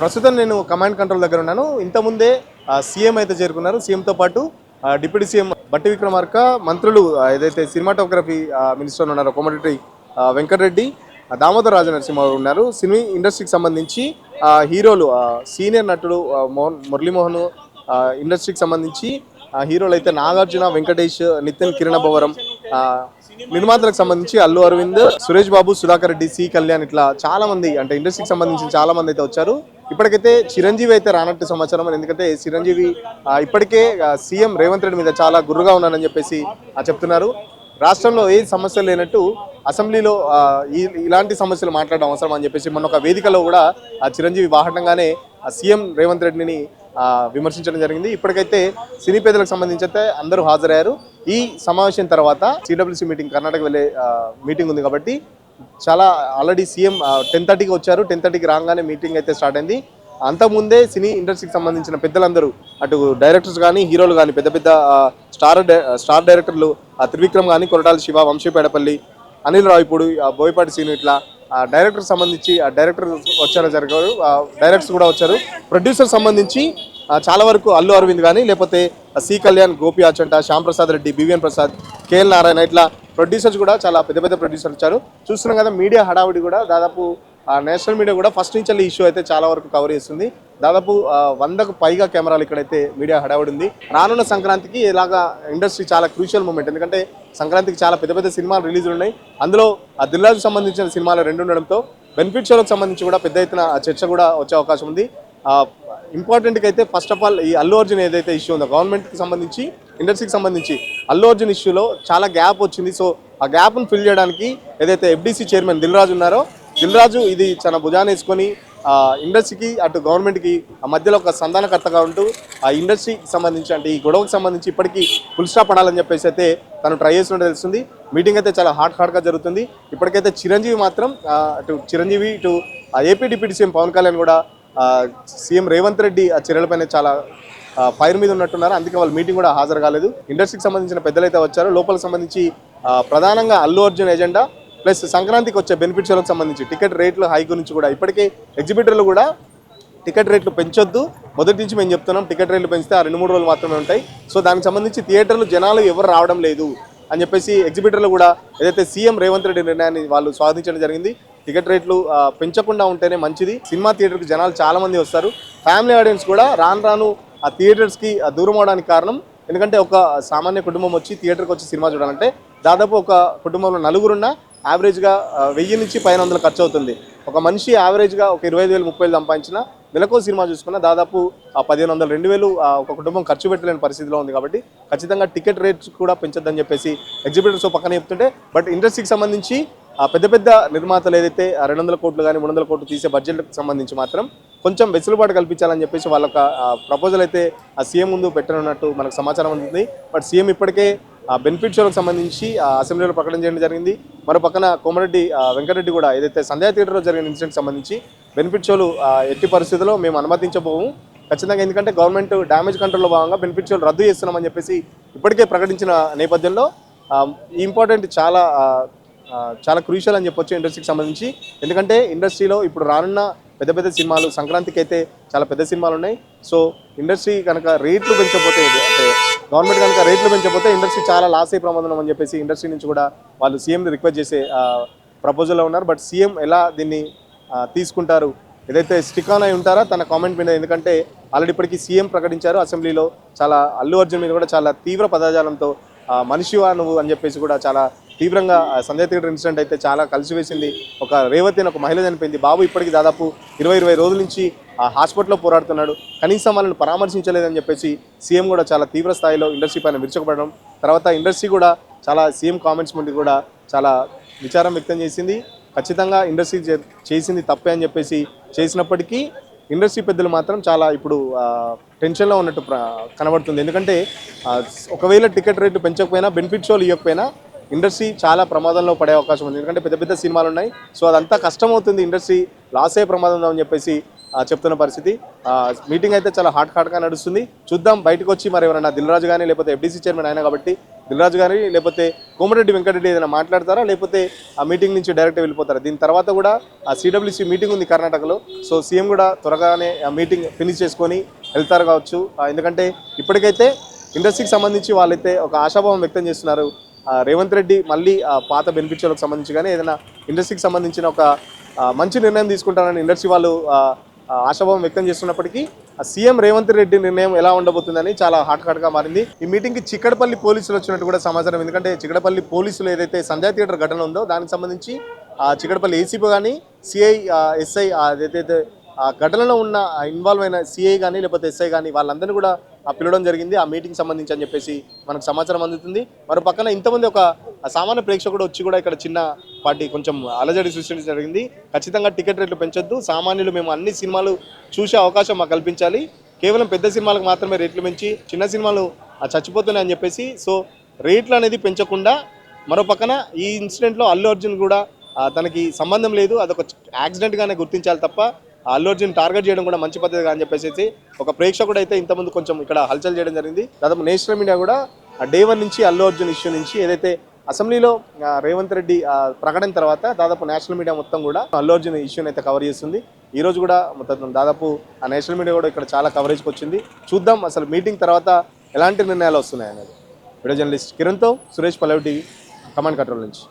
ప్రస్తుతం నేను command control దగ్గర ఉన్నాను. ఇంతకుముందే సీఎం అయితే చేరుకున్నారు. సీఎంతో పాటు డిప్యూటీ సీఎం బట్టి విక్రమార్క మంత్రులు ఏదైతే సినిమాటోగ్రఫీ మినిస్టర్ ఉన్నారో కోమటిరెడ్డి వెంకటరెడ్డి దామోదర్ రాజనరసింహ ఉన్నారు. సినీ ఇండస్ట్రీకి సంబంధించి హీరోలు సీనియర్ నటుడు మోహన్ మురళీమోహన్ ఇండస్ట్రీకి సంబంధించి హీరోలు అయితే నాగార్జున వెంకటేష్ నితిన్ కిరణ భవరం నిర్మాతలకు సంబంధించి అల్లు అరవింద్ సురేష్ బాబు సుధాకర్ రెడ్డి సి కళ్యాణ్ ఇట్లా చాలా మంది అంటే ఇండస్ట్రీకి సంబంధించి చాలా మంది అయితే వచ్చారు. ఇప్పటికైతే చిరంజీవి అయితే రానట్టు సమాచారం ఎందుకంటే చిరంజీవి ఇప్పటికే సీఎం రేవంత్ రెడ్డి మీద చాలా గుర్రుగా ఉన్నానని చెప్పేసి ఆ, చెప్తున్నారు. రాష్ట్రంలో ఏ సమస్యలు లేనట్టు అసెంబ్లీలో ఈ ఇలాంటి సమస్యలు మాట్లాడడం అవసరం అని చెప్పేసి మొన్న ఒక వేదికలో కూడా ఆ చిరంజీవి వాహనంగానే ఆ సీఎం రేవంత్ రెడ్డిని విమర్శించడం జరిగింది. ఇప్పటికైతే సినీ పేదలకు సంబంధించి అయితే అందరూ హాజరయ్యారు. ఈ సమావేశం తర్వాత సిడబ్ల్యూసీ మీటింగ్ కర్ణాటక వెళ్ళే మీటింగ్ ఉంది కాబట్టి చాలా ఆల్రెడీ సీఎం టెన్ థర్టీకి వచ్చారు. టెన్ థర్టీకి రాగానే మీటింగ్ అయితే స్టార్ట్ అయింది. అంతకుముందే సినీ ఇండస్ట్రీకి సంబంధించిన పెద్దలందరూ అటు డైరెక్టర్స్ కానీ హీరోలు కానీ పెద్ద పెద్ద స్టార్ స్టార్ డైరెక్టర్లు ఆ, త్రివిక్రమ్ కానీ కొరటాల శివ వంశీపేడపల్లి అనిల్ రావిపూడి ఆ, బోయపాటి సీను ఇట్లా ఆ డైరెక్టర్ సంబంధించి ఆ డైరెక్టర్ వచ్చారు జరిగారు. డైరెక్టర్స్ కూడా వచ్చారు. ప్రొడ్యూసర్ సంబంధించి చాలా వరకు అల్లు అరవింద్ కానీ లేకపోతే C Kalyan Gopi Achanta Shyamprasad Reddy BVN Prasad KL Narayana ఇట్లా ప్రొడ్యూసర్స్ కూడా చాలా పెద్ద పెద్ద ప్రొడ్యూసర్లు వచ్చారు. చూస్తున్నాం కదా మీడియా హడావుడి కూడా దాదాపు ఆ నేషనల్ మీడియా కూడా ఫస్ట్ నుంచి ఈ ఇష్యూ అయితే చాలా వరకు కవర్ చేస్తుంది. దాదాపు వందకు పైగా కెమెరాలు ఇక్కడైతే మీడియా హడావుడి ఉంది. రానున్న సంక్రాంతికి ఇలాగా ఇండస్ట్రీ చాలా క్రూషియల్ మూమెంట్ ఎందుకంటే సంక్రాంతికి చాలా పెద్ద పెద్ద సినిమాలు రిలీజ్ ఉన్నాయి. అందులో ఆ దిల్రాజుకు సంబంధించిన సినిమాలు రెండు ఉండడంతో బెనిఫిట్ షోలకు సంబంధించి కూడా పెద్ద ఎత్తున చర్చ కూడా వచ్చే అవకాశం ఉంది. ఇంపార్టెంట్గా అయితే ఫస్ట్ ఆఫ్ ఆల్ ఈ అల్లు అర్జున్ ఏదైతే ఇష్యూ ఉందో గవర్నమెంట్కి సంబంధించి ఇండస్ట్రీకి సంబంధించి అల్లు అర్జున్ ఇష్యూలో చాలా గ్యాప్ వచ్చింది. సో ఆ గ్యాప్ను ఫిల్ చేయడానికి ఏదైతే ఎఫ్డీసీ చైర్మన్ దిల్ రాజు ఉన్నారో దిల్ రాజు ఇది చాలా భుజాన వేసుకొని ఇండస్ట్రీకి అటు గవర్నమెంట్కి ఆ మధ్యలో ఒక సంధానకర్తగా ఉంటూ ఆ ఇండస్ట్రీకి సంబంధించి అంటే ఈ గొడవకు సంబంధించి ఇప్పటికీ ఫుల్ స్టాప్ పడాలని చెప్పేసి అయితే తను ట్రై చేస్తున్నట్టు తెలుస్తుంది. మీటింగ్ అయితే చాలా హాట్ హాట్గా జరుగుతుంది. ఇప్పటికైతే చిరంజీవి మాత్రం అటు చిరంజీవి ఇటు AP deputy CM Pawan Kalyan కూడా సీఎం రేవంత్ రెడ్డి ఆ చర్యలపైన చాలా ఫైర్ మీద ఉన్నట్టున్నారు. అందుకే వాళ్ళు మీటింగ్ కూడా హాజరు కాలేదు. ఇండస్ట్రీకి సంబంధించిన పెద్దలు అయితే వచ్చారు. లోపలికి సంబంధించి ప్రధానంగా అల్లు అర్జున్ ఎజెండా ప్లస్ సంక్రాంతికి వచ్చే బెనిఫిట్స్లకు సంబంధించి టికెట్ రేట్లు హై గురించి కూడా ఇప్పటికే ఎగ్జిబిటర్లు కూడా టికెట్ రేట్లు పెంచొద్దు. మొదటి నుంచి మేము చెప్తున్నాం టికెట్ రేట్లు పెంచితే ఆ రెండు మూడు రోజులు మాత్రమే ఉంటాయి. సో దానికి సంబంధించి థియేటర్లు జనాలు ఎవరు రావడం లేదు అని చెప్పేసి ఎగ్జిబిటర్లు కూడా ఏదైతే సీఎం రేవంత్ రెడ్డి నిర్ణయాన్ని వాళ్ళు స్వాగతించడం జరిగింది టికెట్ రేట్లు పెంచకుండా ఉంటేనే మంచిది. సినిమా థియేటర్కి జనాలు చాలామంది వస్తారు. ఫ్యామిలీ ఆడియన్స్ కూడా రాను రాను ఆ థియేటర్స్కి దూరం అవడానికి కారణం ఎందుకంటే ఒక సామాన్య కుటుంబం వచ్చి థియేటర్కి వచ్చి సినిమా చూడాలంటే దాదాపు ఒక కుటుంబంలో నలుగురున్న యావరేజ్గా వెయ్యి నుంచి పైన వందలు ఖర్చు అవుతుంది. ఒక మనిషి యావరేజ్గా ఒక ఇరవై ఐదు వేలు ముప్పై వేలు సంపాదించిన నెలకో సినిమా చూసుకున్న దాదాపు పదిహేను వందలు రెండు వేలు ఒక కుటుంబం ఖర్చు పెట్టలేని పరిస్థితిలో ఉంది కాబట్టి ఖచ్చితంగా టికెట్ రేట్స్ కూడా పెంచొద్దని చెప్పేసి ఎగ్జిబిటర్స్ పక్కన చెప్తుంటే బట్ ఇండస్ట్రీకి సంబంధించి ఆ పెద్ద పెద్ద నిర్మాతలు ఏదైతే రెండు వందల కోట్లు కానీ మూడు వందల కోట్లు తీసే బడ్జెట్కి సంబంధించి మాత్రం కొంచెం వెసులుబాటు కల్పించాలని చెప్పేసి వాళ్ళ ప్రపోజల్ అయితే ఆ సీఎం ముందు పెట్టనున్నట్టు మనకు సమాచారం అందుతుంది బట్ సీఎం ఇప్పటికే ఆ బెనిఫిట్ షోలకు సంబంధించి అసెంబ్లీలో ప్రకటన చేయడం జరిగింది. మరో పక్కన కోమరెడ్డి వెంకటరెడ్డి కూడా ఏదైతే సంధ్యా థియేటర్లో జరిగిన ఇన్సిడెంట్ సంబంధించి బెనిఫిట్ షోలు ఎట్టి పరిస్థితుల్లో మేము అనుమతించబోము. ఖచ్చితంగా ఎందుకంటే గవర్నమెంట్ డ్యామేజ్ కంట్రోల్లో భాగంగా బెనిఫిట్ షోలు రద్దు చేస్తున్నామని చెప్పేసి ఇప్పటికే ప్రకటించిన నేపథ్యంలో ఇంపార్టెంట్ చాలా చాలా క్రూషియల్ అని చెప్పొచ్చు ఇండస్ట్రీకి సంబంధించి. ఎందుకంటే ఇండస్ట్రీలో ఇప్పుడు రానున్న పెద్ద పెద్ద సినిమాలు సంక్రాంతికి అయితే చాలా పెద్ద సినిమాలు ఉన్నాయి. సో ఇండస్ట్రీ కనుక రేట్లు పెంచకపోతే అంటే గవర్నమెంట్ కనుక రేట్లు పెంచకపోతే ఇండస్ట్రీ చాలా లాస్ అయ్యే ప్రమాదం అని చెప్పేసి ఇండస్ట్రీ నుంచి కూడా వాళ్ళు సీఎంని రిక్వెస్ట్ చేసే ప్రపోజల్లో ఉన్నారు. బట్ సీఎం ఎలా దీన్ని తీసుకుంటారు? ఏదైతే స్టిక్ ఆన్ అయి ఉంటారో తన కామెంట్ మీద. ఎందుకంటే ఆల్రెడీ ఇప్పటికీ సీఎం ప్రకటించారు అసెంబ్లీలో. చాలా అల్లు అర్జున్ మీద కూడా చాలా తీవ్ర పదజాలంతో మనిషివా నువ్వు అని చెప్పేసి కూడా చాలా తీవ్రంగా ఆ, సంజయ్ థియేటర్ ఇన్సిడెంట్ అయితే చాలా కలిసివేసింది. ఒక రేవతి అని ఒక మహిళ చనిపోయింది. బాబు ఇప్పటికి దాదాపు ఇరవై ఇరవై రోజుల నుంచి ఆ హాస్పిటల్లో పోరాడుతున్నాడు. కనీసం వాళ్ళని పరామర్శించలేదని చెప్పేసి సీఎం కూడా చాలా తీవ్ర స్థాయిలో ఇండస్ట్రీ పైన విరుచుకుపడడం తర్వాత ఇండస్ట్రీ కూడా చాలా సీఎం కామెంట్స్ ముందు కూడా చాలా విచారం వ్యక్తం చేసింది. ఖచ్చితంగా ఇండస్ట్రీ చే- చేసింది తప్పే అని చెప్పేసి చేసినప్పటికీ ఇండస్ట్రీ పెద్దలు మాత్రం చాలా ఇప్పుడు టెన్షన్లో ఉన్నట్టు కనబడుతుంది. ఎందుకంటే ఒకవేళ టికెట్ రేటు పెంచకపోయినా బెనిఫిట్ షోలు ఇవ్వకపోయినా ఇండస్ట్రీ చాలా ప్రమాదంలో పడే అవకాశం ఉంది. ఎందుకంటే పెద్ద పెద్ద సినిమాలు ఉన్నాయి. సో అదంతా కష్టం అవుతుంది ఇండస్ట్రీ. లాస్ అయ్యే ప్రమాదం ఉందని చెప్పేసి చెప్తున్న పరిస్థితి. మీటింగ్ అయితే చాలా హాట్ హాట్గా నడుస్తుంది. చూద్దాం బయటకు వచ్చి మరి ఎవరైనా దిల్ రాజు కానీ లేకపోతే ఎఫ్డీసీ చైర్మన్ ఆయన కాబట్టి దిల్రాజు కానీ లేకపోతే కోమరెడ్డి వెంకటరెడ్డి ఏదైనా మాట్లాడతారా? లేకపోతే ఆ మీటింగ్ నుంచి డైరెక్ట్ వెళ్ళిపోతారా? దీని తర్వాత కూడా ఆ సిడబ్ల్యూసీ మీటింగ్ ఉంది కర్ణాటకలో. సో సీఎం కూడా త్వరగానే ఆ మీటింగ్ ఫినిష్ చేసుకొని వెళ్తారు కావచ్చు. ఎందుకంటే ఇప్పటికైతే ఇండస్ట్రీకి సంబంధించి వాళ్ళైతే ఒక ఆశాభావం వ్యక్తం చేస్తున్నారు. రేవంత్ రెడ్డి మళ్ళీ పాత బెనిఫిట్లకు సంబంధించి కానీ ఏదైనా ఇండస్ట్రీకి సంబంధించిన ఒక మంచి నిర్ణయం తీసుకుంటానని ఇండస్ట్రీ వాళ్ళు ఆశాభావం వ్యక్తం చేస్తున్నప్పటికీ సీఎం రేవంత్ రెడ్డి నిర్ణయం ఎలా ఉండబోతుందని చాలా హాట్ హాట్గా మారింది. ఈ మీటింగ్కి చిక్కడపల్లి పోలీసులు వచ్చినట్టు కూడా సమాచారం. ఎందుకంటే చిక్కడపల్లి పోలీసులు ఏదైతే సంధ్యా థియేటర్ ఘటన ఉందో దానికి సంబంధించి ఆ చిక్కడపల్లి ఏసీపీ కానీ సిఐ ఎస్ఐ ఏదైతే ఆ ఘటనలో ఉన్న ఇన్వాల్వ్ అయిన సిఐ కానీ లేకపోతే ఎస్ఐ కానీ వాళ్ళందరినీ కూడా పిలవడం జరిగింది ఆ మీటింగ్ సంబంధించి అని చెప్పేసి మనకు సమాచారం అందుతుంది. మరో పక్కన ఇంతమంది ఒక సామాన్య ప్రేక్షకుడు వచ్చి కూడా ఇక్కడ చిన్న పార్టీ కొంచెం అలజడి సృష్టించడం జరిగింది. ఖచ్చితంగా టికెట్ రేట్లు పెంచొద్దు. సామాన్యులు మేము అన్ని సినిమాలు చూసే అవకాశం మాకు కల్పించాలి. కేవలం పెద్ద సినిమాలకు మాత్రమే రేట్లు పెంచి చిన్న సినిమాలు చచ్చిపోతున్నాయి అని చెప్పేసి సో రేట్లు అనేది పెంచకుండా మరో పక్కన ఈ ఇన్సిడెంట్లో అల్లు అర్జున్ కూడా తనకి సంబంధం లేదు. అదొక యాక్సిడెంట్గానే గుర్తించాలి తప్ప అల్లు అర్జున్ టార్గెట్ చేయడం కూడా మంచి పద్ధతి అని చెప్పేసి ఒక ప్రేక్షకుడు అయితే ఇంతమంది కొంచెం ఇక్కడ హల్చల్ చేయడం జరిగింది. దాదాపు నేషనల్ మీడియా కూడా డే వన్ నుంచి అల్లు అర్జున్ ఇష్యూ నుంచి ఏదైతే అసెంబ్లీలో రేవంత్ రెడ్డి ప్రకటన తర్వాత దాదాపు నేషనల్ మీడియా మొత్తం కూడా అల్లు అర్జున్ ఇష్యూని అయితే కవర్ చేస్తుంది. ఈ రోజు కూడా మొత్తం దాదాపు ఆ నేషనల్ మీడియా కూడా ఇక్కడ చాలా కవరేజ్కి వచ్చింది. చూద్దాం అసలు మీటింగ్ తర్వాత ఎలాంటి నిర్ణయాలు వస్తున్నాయి అనేది video journalist కిరణ్తో Suresh Pallavi TV command control నుంచి.